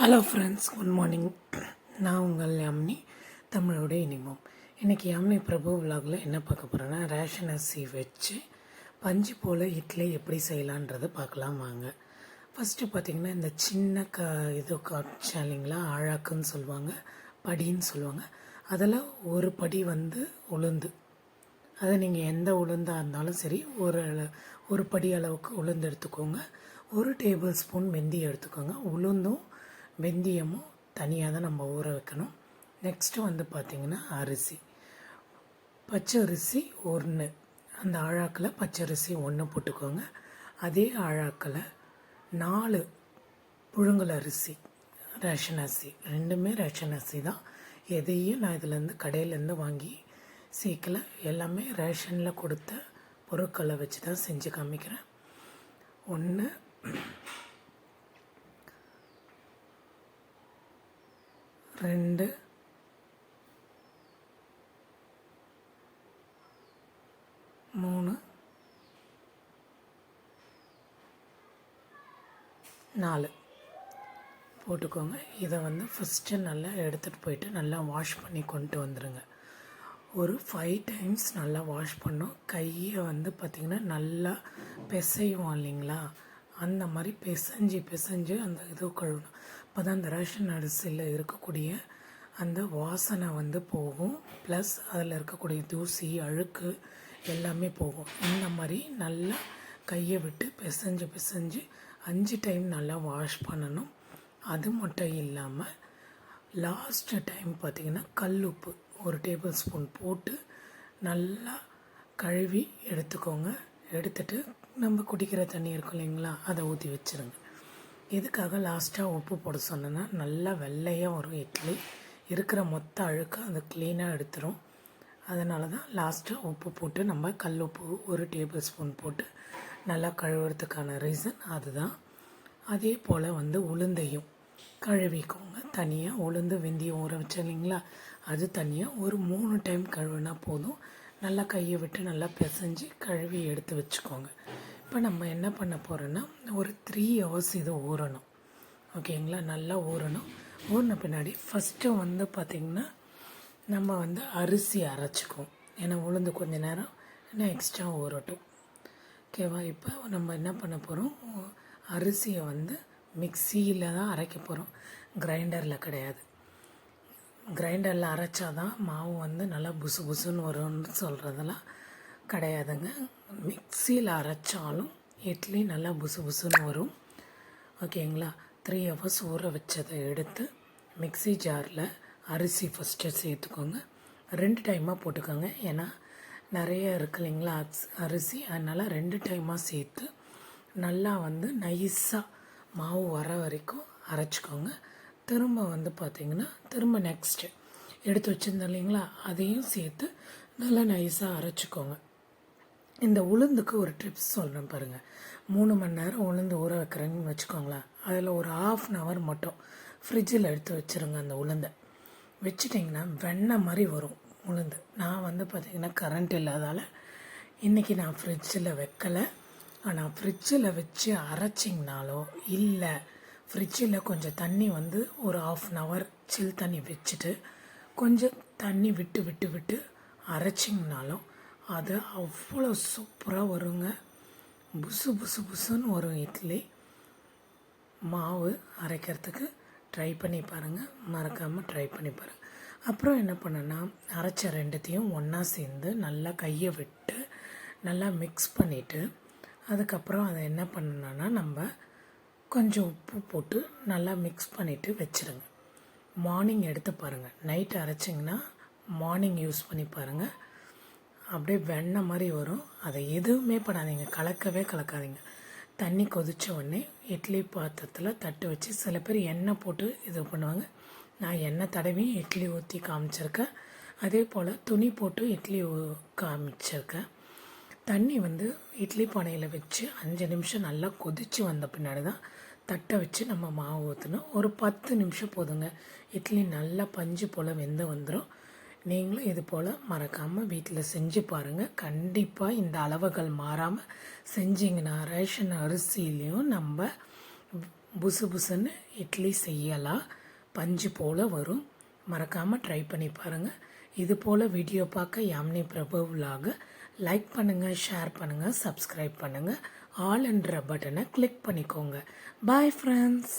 Hello friends good morning நான் உங்கள் யாமினி தமிழோட இனிமோம். இன்றைக்கி யாமினி பிரபு விலாகில் என்ன பார்க்க போகிறேன்னா ரேஷன் அரிசி வச்சு பஞ்சு போல் இட்லி எப்படி செய்யலான்றதை பார்க்கலாம் வாங்க. ஃபஸ்ட்டு பார்த்திங்கன்னா இந்த சின்ன க இது காட்சா இல்லைங்களா ஆழாக்குன்னு சொல்லுவாங்க படின்னு சொல்லுவாங்க. அதில் ஒரு படி வந்து உளுந்து. அதை நீங்கள் எந்த உளுந்தாக இருந்தாலும் சரி ஒரு ஒரு படி அளவுக்கு உளுந்து எடுத்துக்கோங்க. ஒரு டேபிள் ஸ்பூன் வெந்தயம் எடுத்துக்கோங்க. உளுந்தும் வெந்தயமும் தனியாக தான் நம்ம ஊற வைக்கணும். நெக்ஸ்ட்டு வந்து பார்த்திங்கன்னா அரிசி. பச்சை அரிசி ஒன்று அந்த ஆழாக்கில் பச்சை அரிசி ஒன்று போட்டுக்கோங்க. அதே ஆழாக்கில் நாலு புழுங்கல் அரிசி ரேஷன் அரிசி. ரெண்டுமே ரேஷன் அரிசி தான். எதையும் நான் இதுலேருந்து கடையிலேருந்து வாங்கி சீக்கில் எல்லாமே ரேஷனில் கொடுத்த பொருட்களை வச்சு தான் செஞ்சு காமிக்கிறேன். ஒன்று ரெண்டு. மூணு. நாலு. போட்டுக்கோங்க. இதை வந்து ஃபஸ்ட்டு நல்லா எடுத்துகிட்டு போயிட்டு நல்லா வாஷ் பண்ணி கொண்டு வந்துடுங்க ஒரு ஃபைவ் டைம்ஸ் நல்லா வாஷ் பண்ணோம் கையை வந்து பார்த்திங்கன்னா நல்லா பிசையும் இல்லைங்களா? அந்த மாதிரி பிசைஞ்சு பிசைஞ்சு அந்த இது கழுவணும். அப்போ தான் அந்த ரேஷன் அரிசியில் இருக்கக்கூடிய அந்த வாசனை வந்து போகும். ப்ளஸ் அதில் இருக்கக்கூடிய தூசி அழுக்கு எல்லாமே போகும். இந்த மாதிரி நல்லா கையை விட்டு பிசைஞ்சு பிசைஞ்சு அஞ்சு டைம் நல்லா வாஷ் பண்ணணும். அது மட்டும் இல்லாமல் லாஸ்ட் டைம் பார்த்திங்கன்னா கல் உப்பு ஒரு டேபிள் ஸ்பூன் போட்டு நல்லா கழுவி எடுத்துக்கோங்க. எடுத்துட்டு நம்ம குடிக்கிற தண்ணி இருக்கும் இல்லைங்களா? அதை ஊற்றி வச்சுருங்க. எதுக்காக லாஸ்ட்டாக உப்பு போட சொன்னேன்னா நல்லா வெள்ளையாக வரும் இட்லி இருக்கிற மொத்த அழுக்கு அதை க்ளீனாக எடுத்துரும். அதனால தான் லாஸ்ட்டாக உப்பு போட்டு நம்ம கல் உப்பு ஒரு டேபிள் ஸ்பூன் போட்டு நல்லா கழுவுறதுக்கான ரீசன் அதுதான். அதே போல் வந்து உளுந்தையும் கழுவிக்கோங்க. தனியாக உளுந்து வெந்தயம் ஊற வச்சு இல்லைங்களா? அது தனியாக ஒரு மூணு டைம் கழுவினா போதும். நல்லா கையை விட்டு நல்லா பிசைஞ்சு கழுவி எடுத்து வச்சுக்கோங்க. இப்போ நம்ம என்ன பண்ண போகிறோன்னா ஒரு த்ரீ ஹவர்ஸ் இது ஊறணும். ஓகேங்களா? நல்லா ஊறணும். ஊறின பின்னாடி ஃபஸ்ட்டு வந்து பார்த்திங்கன்னா நம்ம வந்து அரிசி அரைச்சிக்குவோம். ஏன்னா உளுந்து கொஞ்ச நேரம் இன்னும் எக்ஸ்ட்ரா ஊறட்டும். ஓகேவா? இப்போ நம்ம என்ன பண்ண போகிறோம் அரிசியை வந்து மிக்சியில் தான் அரைக்க போகிறோம் கிரைண்டரில் கிடையாது. கிரைண்டரில் அரைச்சாதான் மாவு வந்து நல்லா புசு புசுன்னு வரும்னு சொல்கிறதெல்லாம் கிடையாதுங்க. மிக்சியில் அரைச்சாலும் இட்லி நல்லா புசு புசுன்னு வரும். ஓகேங்களா? த்ரீ ஹவர்ஸ் ஊற வச்சதை எடுத்து மிக்ஸி ஜாரில் அரிசி ஃபஸ்ட்டு சேர்த்துக்கோங்க. ரெண்டு டைமாக போட்டுக்கோங்க. ஏன்னா நிறைய இருக்கு இல்லைங்களா? அரிசி அதனால் ரெண்டு டைமாக சேர்த்து நல்லா வந்து நைஸாக மாவு வர வரைக்கும் அரைச்சிக்கோங்க. திரும்ப வந்து பார்த்திங்கன்னா திரும்ப நெக்ஸ்ட்டு எடுத்து வச்சுருந்தோம் இல்லைங்களா? அதையும் சேர்த்து நல்லா நைஸாக அரைச்சிக்கோங்க. இந்த உளுந்துக்கு ஒரு ட்ரிப்ஸ் சொல்கிறேன் பாருங்கள் மூணு மணி நேரம் உளுந்து ஊற வைக்கிறேன்னு வச்சுக்கோங்களேன். அதில் ஒரு ஆஃப் அன் ஹவர் மட்டும் ஃப்ரிட்ஜில் எடுத்து வச்சுருங்க அந்த உளுந்தை. வச்சுட்டிங்கன்னா வெண்ணெய் மாதிரி வரும் உளுந்து. நான் வந்து பார்த்திங்கன்னா கரண்ட் இல்லாதால் இன்றைக்கி நான் ஃப்ரிட்ஜில் வைக்கலை. ஆனால் ஃப்ரிட்ஜில் வச்சு அரைச்சிங்கனாலோ இல்லை ஃப்ரிட்ஜில் கொஞ்சம் தண்ணி வந்து ஒரு ஆஃப் அன் ஹவர் சில் தண்ணி வச்சுட்டு கொஞ்சம் தண்ணி விட்டு விட்டு விட்டு அரைச்சிங்கனாலும் அது அவ்வளோ சூப்பராக வருங்க. புசு புசு புசுன்னு வரும் இட்லி. மாவு அரைக்கிறதுக்கு ட்ரை பண்ணி பாருங்கள் மறக்காமல் ட்ரை பண்ணி பாருங்கள் அப்புறம் என்ன பண்ணேன்னா அரைச்ச ரெண்டுத்தையும் ஒன்றா சேர்ந்து நல்லா கையை விட்டு நல்லா மிக்ஸ் பண்ணிவிட்டு அதுக்கப்புறம் அதை என்ன பண்ணணும்னா நம்ம கொஞ்சம் உப்பு போட்டு நல்லா மிக்ஸ் பண்ணிவிட்டு வச்சுருங்க. மார்னிங் எடுத்து பாருங்கள் நைட் அரைச்சிங்கன்னா மார்னிங் யூஸ் பண்ணி பாருங்கள் அப்படியே வெண்ணெய் மாதிரி வரும். அதை எதுவுமே பண்ணாதீங்க. கலக்கவே கலக்காதீங்க. தண்ணி கொதித்த உடனே இட்லி பாத்திரத்தில் தட்டு வச்சு சில பேர் எண்ணெய் போட்டு இது பண்ணுவாங்க. நான் எண்ணெய் தடவி இட்லி ஊற்றி காமிச்சிருக்கேன். அதே போல் துணி போட்டு இட்லி ஊ- காமிச்சிருக்கேன். தண்ணி வந்து இட்லி பானையில் வச்சு அஞ்சு நிமிஷம் நல்லா கொதித்து வந்த பின்னாடி தான் தட்டை வச்சு நம்ம மாவு ஊற்றணும் ஒரு பத்து நிமிஷம் போதுங்க. இட்லி நல்லா பஞ்சு போல் வெந்து வந்துடும் நீங்களும் இது போல் மறக்காமல் வீட்டில் செஞ்சு பாருங்கள் கண்டிப்பாக இந்த அளவுகள் மாறாமல் செஞ்சிங்கன்னா ரேஷன் அரிசிலையும் நம்ம புசு புசுன்னு இட்லி செய்யலாம். பஞ்சு போல் வரும். மறக்காமல் ட்ரை பண்ணி பாருங்கள் இது போல் வீடியோ பார்க்க யாமினி பிரபு விலாக லைக் பண்ணுங்கள் ஷேர் பண்ணுங்கள் சப்ஸ்கிரைப் பண்ணுங்கள் ஆல் என்ற பட்டனை கிளிக் பண்ணிக்கோங்க. Bye friends